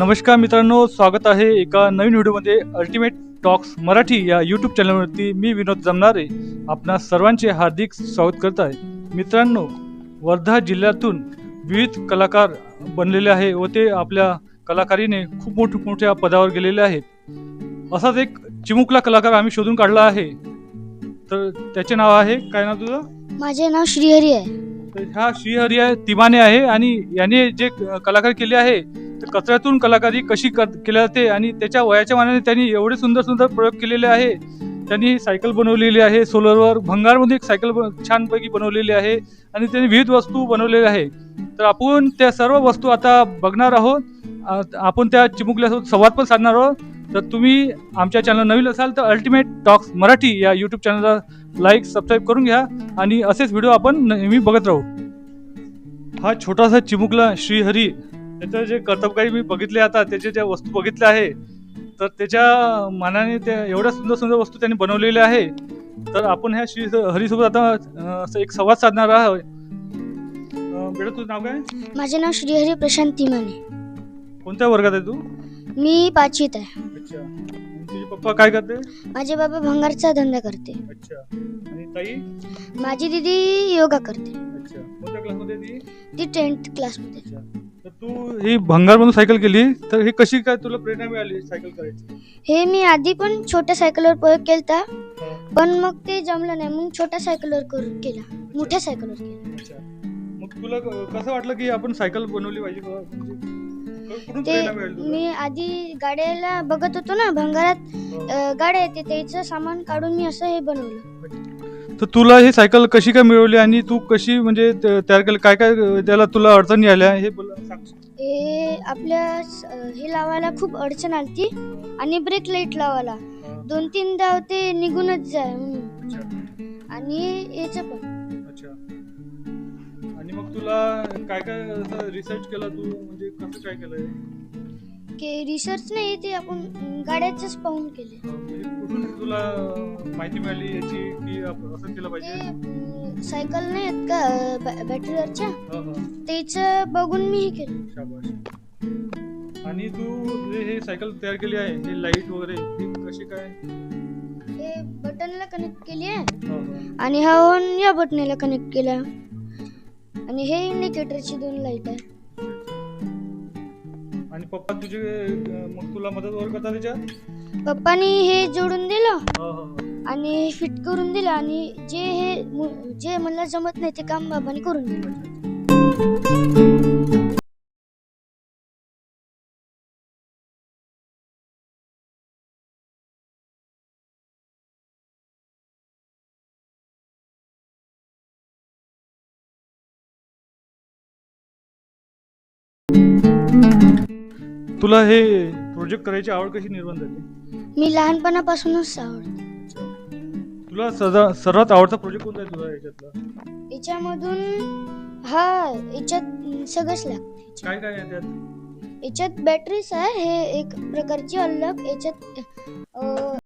नमस्कार मित्रांनो स्वागत आहे एका नवीन व्हिडिओमध्ये अल्टिमेट टॉक्स मराठी या यूट्यूब चॅनलवरती मी विनोद जमनारे आपणा सर्वांचे हार्दिक स्वागत करत आहे. मित्रांनो वर्धा जिल्ह्यातून विविध कलाकार बनलेले आहे व ते आपल्या कलाकारीने खूप मोठ मोठ्या पदावर गेलेले आहेत. असाच एक चिमुकला कलाकार आम्ही शोधून काढला आहे. तर त्याचे नाव आहे काय नाव तुझं? माझे नाव श्रीहरी आहे. हा श्रीहरी आहे तिमाने आहे आणि याने जे कलाकार केले आहे तर कचऱ्यातून कलाकारी कशी कर केली जाते आणि त्याच्या वयाच्या मानाने त्यांनी एवढे सुंदर सुंदर प्रयोग केलेले आहे. त्यांनी सायकल बनवलेली आहे सोलरवर भंगारमध्ये एक सायकल छानपैकी बनवलेली आहे आणि त्यांनी विविध वस्तू बनवलेल्या आहे. तर आपण त्या सर्व वस्तू आता बघणार आहोत. आपण त्या चिमुकल्यासोबत संवाद पण साधणार आहोत. तर तुम्ही आमच्या चॅनल नवीन असाल तर अल्टिमेट टॉक्स मराठी या यूट्यूब चॅनलला लाईक सबस्क्राईब करून घ्या आणि असेच व्हिडिओ आपण नेहमी बघत राहू. हा छोटासा चिमुकला श्रीहरी त्याचं जे कर्तबगारी मी बघितले आता त्याच्या ज्या वस्तू बघितल्या आहे तर त्याच्या मानाने त्या एवढ्या सुंदर सुंदर वस्तू त्यांनी बनवलेल्या आहे. तर आपण ह्या श्री हरीसोबत आता असं एक संवाद साधणार आहोत. बेटा तुझं नाव काय? माझे नाव श्रीहरी प्रशांत तिमाने. कोणत्या वर्गात आहे तू? मी पाचवीत आहे. अच्छा. आणि तुझे पप्पा काय करते? माझे बाबा भंगारचा धंदा करते. अच्छा. आणि ताई? माझी दीदी योगा करते. अच्छा. कोणत्या क्लासमध्ये आहे ती? ती टेन्थ क्लासमध्ये अच्छा. तर तू ही भंगारमधून सायकल केली तर ही कशी काय तुला प्रेरणा मिळाली सायकल करायची? हे मी आधी पण छोट्या सायकलवर प्रयोग केलता. पण मग ते जमलं नाही मग छोट्या सायकलवर करून केला. मोठ्या सायकलवर केला. अच्छा. मग तुला क- कसं वाटलं की आपण सायकल बनवली पाहिजे बुवा? म्हणजे कुठून ते प्रेरणा मिळाली तुला? मी आधी गाड्याला बघत होतो ना भंगारात हो. अं, गाड्या येते त्याचं सामान काढून मी असं हे बनवलं. तर तुला ही सायकल कशी काय मिळवली आणि तू कशी म्हणजे तयार केलं? काय काय त्याला तुला अडचणी आल्या हे हे आपल्या स- हे लावायला खूप अडचण आलती आणि ब्रेक लाइट लावायला. दोन तीनदा ते निघूनच जाय म्हणून. आणि याचं पण. अच्छा. आणि मग तुला काय काय रिसर्च केला तू? म्हणजे कसं काय केलंय? की रिसर्च नाही ते आपण अं, गाड्याचंच पाहून केले म्हणजे कुठून तुला माहिती मिळाली याची की असं केलं पाहिजे? सायकल नाही आहेत का बॅटरीवरच्या? हा, हा. त्याचं बघून मी हे केलं. आणि तू हे सायकल तयार केली आहे हे लाइट वगैरे ही कशी काय? हे बटनला कनेक्ट केली आहे. हा. आणि हा ऑन या बटनला कनेक्ट केला. आणि हे इंडिकेटरची दोन लाइट आहे. आणि पप्पा तुझे मग तुला मदत वगैरे करतात त्याच्यात? पप्पानी हे जोडून दिलं हा, हा, हा. आणि हे फिट करून दिलं आणि जे हे मु- जे मला जमत नाही ते काम बाबांनी करून दिलं तुला हे प्रोजेक्ट करायची आवड कशी निर्माण झाली? मी लहानपणापासूनच आवडते. तुला सदा सर्वात आवडता प्रोजेक्ट कोणता आहे तुझा याच्यातला? याच्यामधून हा याच्यात सगळंच लागतं. काय काय आहे त्यात? याच्यात बॅटरीज आहे हे एक प्रकारची अलग याच्यात अं,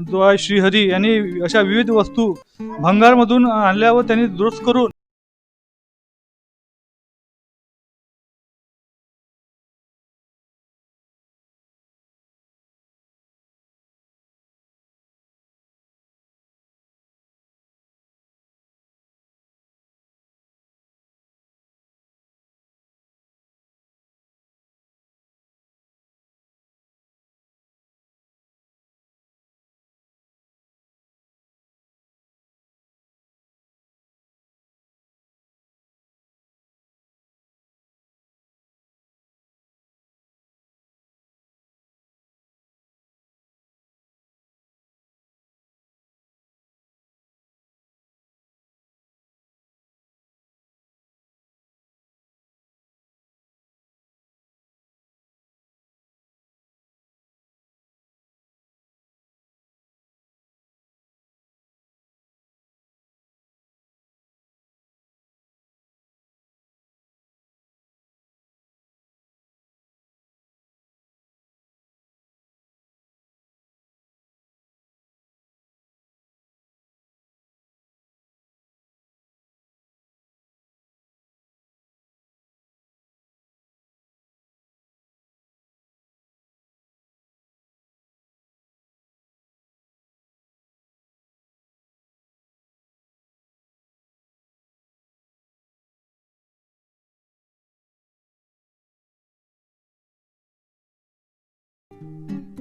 जो आहे श्रीहरी यांनी अशा विविध वस्तू भंगारमधून व त्यांनी दुरुस्त करून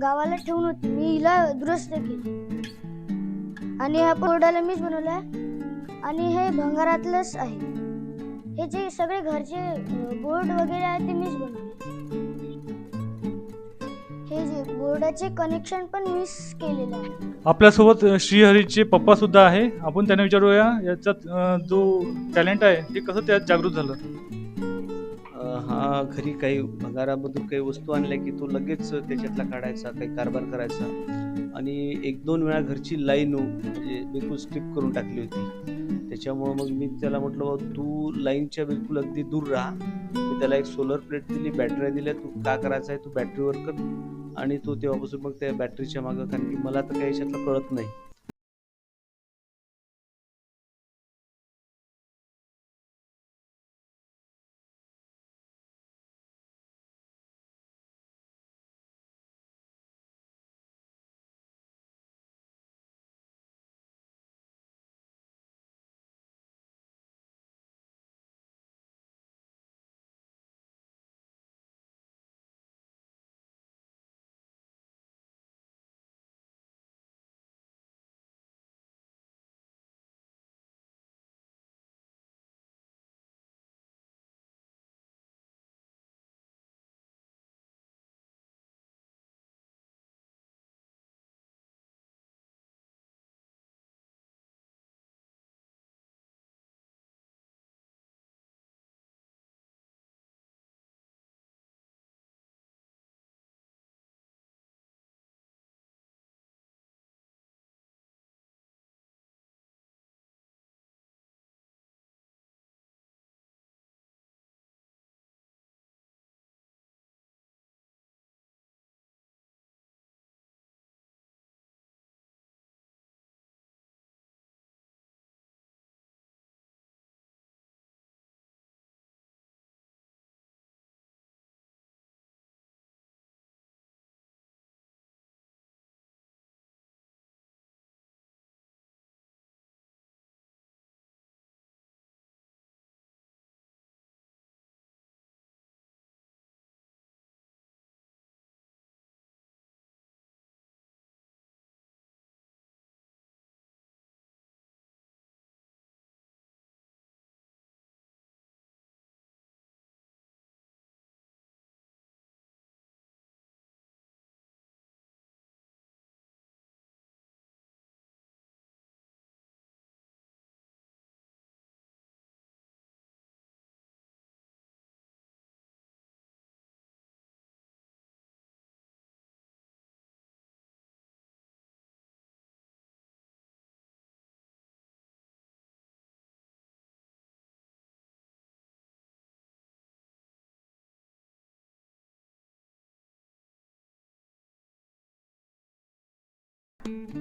गावाला ठेवून होती. मी हिला दुरुस्त केली. आणि हा बोर्डाला मीच बनवला आणि हे भंगारातलंच आहे. हे जे सगळे घरचे बोर्ड वगैरे आहे ते मीच बनवले हे जे बोर्डाचे कनेक्शन पण मीच केलेलं आहे. आपल्यासोबत अ, श्रीहरीचे पप्पा सुद्धा आहे. आपण त्यांना विचारूया याचा जो टॅलेंट आहे ते कसं त्यात जागृत झालं? हा घरी काही भंगारामधून काही वस्तू आणल्या की तो लगेच त्याच्यातला काढायचा काही कारभार करायचा. आणि एक दोन वेळा घरची लाईन म्हणजे बिलकुल स्ट्रिप करून टाकली होती. त्याच्यामुळं मग मी त्याला म्हटलं बाबा तू लाईनच्या बिलकुल अगदी दूर राहा. मी त्याला एक सोलर प्लेट दिली बॅटऱ्या दिल्या. तू का करायचा आहे तू बॅटरीवर कर. आणि तो तेव्हापासून मग त्या बॅटरीच्या मागं कारण की मला तर काही याच्यातलं कळत नाही.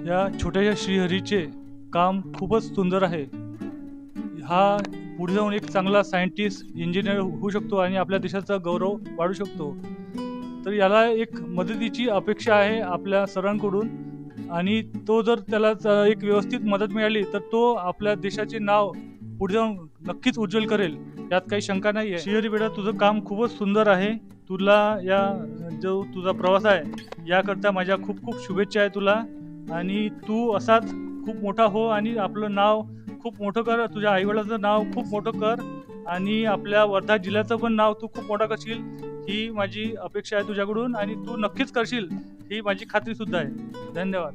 या छोट्याशा श्रीहरीचे काम खूपच सुंदर आहे. हा पुढे जाऊन एक चांगला सायंटिस्ट इंजिनियर होऊ शकतो आणि आपल्या देशाचा गौरव वाढू शकतो. तर याला एक मदतीची अपेक्षा आहे आपल्या सरांकडून आणि तो जर त्याला एक व्यवस्थित मदत मिळाली तर तो आपल्या देशाचे नाव पुढे जाऊन नक्कीच उज्ज्वल करेल. यात काही शंका नाही आहे श्रीहरी बेटा तुझं काम खूपच सुंदर आहे. तुला या जो तुझा प्रवास आहे याकरता माझ्या खूप खूप शुभेच्छा आहे तुला. आणि तू असाच खूप मोठा हो आणि आपलं नाव खूप मोठं कर. तुझ्या आईवडिलाचं नाव खूप मोठं कर. आणि आपल्या वर्धा जिल्ह्याचं पण नाव तू खूप मोठं करशील. ही माझी अपेक्षा आहे तुझ्याकडून आणि तू नक्कीच करशील. ही माझी खात्री सुद्धा आहे. धन्यवाद.